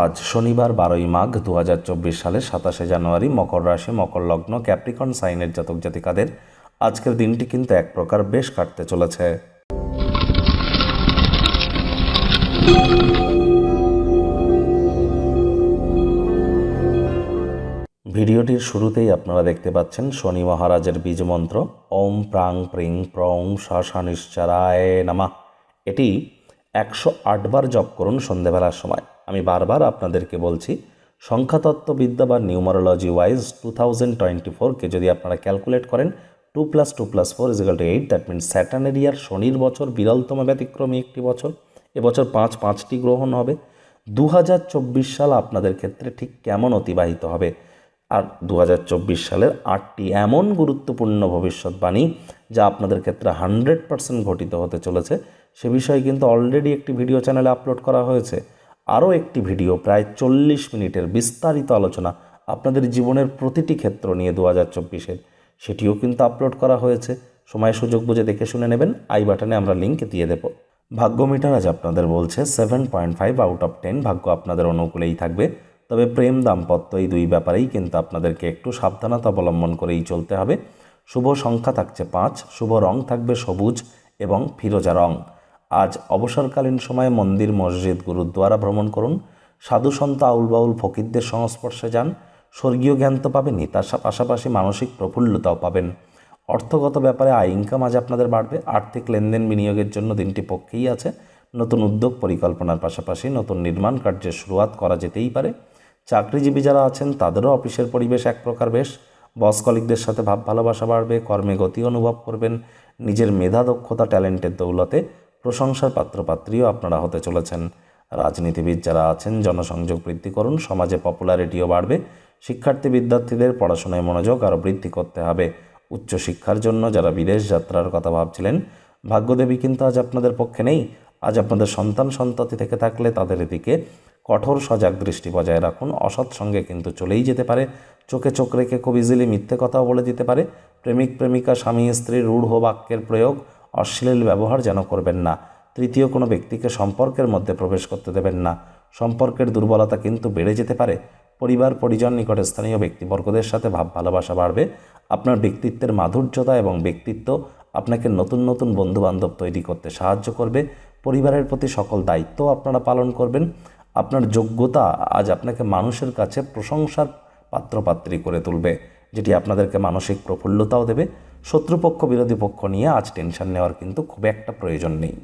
আজ শনিবার বারোই মাঘ দু হাজার চব্বিশ সালের সাতাশে জানুয়ারি মকর রাশি, মকর লগ্ন, ক্যাপ্রিকন সাইনের জাতক জাতিকাদের আজকের দিনটি কিন্তু এক প্রকার বেশ কাটতে চলেছে। ভিডিওটির শুরুতেই আপনারা দেখতে পাচ্ছেন শনি মহারাজের বীজ মন্ত্র, ওম প্রাং প্রিং প্রং শাসানিশ্চারায় নামা। এটি একশো আটবার জপ করুন সন্ধেবেলার সময়। আমি বারবার আপনাদেরকে বলছি, সংখ্যাতত্ত্ববিদ্যা বা numerology wise two thousand twenty ফোরকে যদি আপনারা ক্যালকুলেট করেন, two plus two plus four is equal to eight, that means স্যাটার্নের year শনির বছর বিরলতম ব্যতিক্রমী একটি বছর এবছর পাঁচ পাঁচটি গ্রহণ হবে। দু হাজার চব্বিশ সাল আপনাদের ক্ষেত্রে ঠিক কেমন অতিবাহিত হবে? আর দু হাজার চব্বিশ সালের আটটি এমন গুরুত্বপূর্ণ ভবিষ্যৎবাণী যা আপনাদের ক্ষেত্রে হান্ড্রেড পার্সেন্ট ঘটিত হতে চলেছে, সে বিষয়ে কিন্তু অলরেডি একটি ভিডিও চ্যানেলে আপলোড করা হয়েছে। আরও একটি ভিডিও প্রায় চল্লিশ মিনিটের বিস্তারিত আলোচনা আপনাদের জীবনের প্রতিটি ক্ষেত্র নিয়ে দু হাজার চব্বিশের। সেটিও কিন্তু আপলোড করা হয়েছে। সময় সুযোগ বুঝে দেখে শুনে নেবেন, আই বাটনে আমরা লিঙ্ক দিয়ে দেবো। ভাগ্য মিটার আজ আপনাদের বলছে, seven point five out of ten ভাগ্য আপনাদের অনুকূলেই থাকবে। তবে প্রেম দাম্পত্য এই দুই ব্যাপারেই কিন্তু আপনাদেরকে একটু সাবধানতা অবলম্বন করেই চলতে হবে। শুভ সংখ্যা থাকছে পাঁচ, শুভ রং থাকবে সবুজ এবং ফিরোজা রং। আজ অবসরকালীন সময়ে মন্দির, মসজিদ, গুরুদ্বারা ভ্রমণ করুন। সাধু সন্ত আউল বাউল ফকিরদের সংস্পর্শে যান। স্বর্গীয় জ্ঞান তো পাবেনই, তার পাশাপাশি মানসিক প্রফুল্লতাও পাবেন। অর্থগত ব্যাপারে আয় ইনকাম আজ আপনাদের বাড়বে। আর্থিক লেনদেন বিনিয়োগের জন্য দিনটি পক্ষেই আছে। নতুন উদ্যোগ পরিকল্পনার পাশাপাশি নতুন নির্মাণ কার্যের শুরুয়াত করা যেতেই পারে। চাকরিজীবী যারা আছেন, তাদেরও অফিসের পরিবেশ এক প্রকার বেশ। বস কলিকদের সাথে ভাব ভালোবাসা বাড়বে, কর্মে গতি অনুভব করবেন, নিজের মেধা, দক্ষতা, ট্যালেন্টের দৌলতে প্রশংসার পাত্রপাত্রীও আপনারা হতে চলেছেন। রাজনীতিবিদ যারা আছেন, জনসংযোগ বৃদ্ধি করুন, সমাজে পপুলারিটিও বাড়বে, শিক্ষার্থী বিদ্যার্থীদের পড়াশোনায় মনোযোগ আরও বৃদ্ধি করতে হবে। উচ্চশিক্ষার জন্য যারা বিদেশ যাত্রার কথা ভাবছিলেন, ভাগ্যদেবী কিন্তু আজ আপনাদের পক্ষে নেই। আজ আপনাদের সন্তান সন্ততি থেকে থাকলে তাদের দিকে কঠোর সজাগ দৃষ্টি বজায় রাখুন। অসৎ সঙ্গে কিন্তু চলেই যেতে পারে। চোখে চোখ রেখে খুব ইজিলি মিথ্যে কথাও বলে দিতে পারে। প্রেমিক, প্রেমিকা, স্বামী, স্ত্রী, রূঢ় বাক্যের প্রয়োগ, অশ্লীল ব্যবহার যেন করবেন না। তৃতীয়, কোনো ব্যক্তিকে সম্পর্কের মধ্যে প্রবেশ করতে দেবেন না। সম্পর্কের দুর্বলতা কিন্তু বেড়ে যেতে পারে। পরিবার, পরিজন, নিকটে স্থানীয় ব্যক্তিবর্গদের সাথে ভাব ভালোবাসা বাড়বে। আপনার ব্যক্তিত্বের মাধুর্যতা এবং ব্যক্তিত্ব আপনাকে নতুন নতুন বন্ধুবান্ধব তৈরি করতে সাহায্য করবে। পরিবারের প্রতি সকল দায়িত্ব আপনারা পালন করবেন। আপনার যোগ্যতা আজ আপনাকে মানুষের কাছে প্রশংসার পাত্রপাত্রী করে তুলবে, যেটি আপনাদেরকে মানসিক প্রফুল্লতাও দেবে। শত্রুপক্ষ, বিরোধী পক্ষ নিয়ে আজ টেনশন নেওয়ার কিন্তু খুব একটা প্রয়োজন নেই।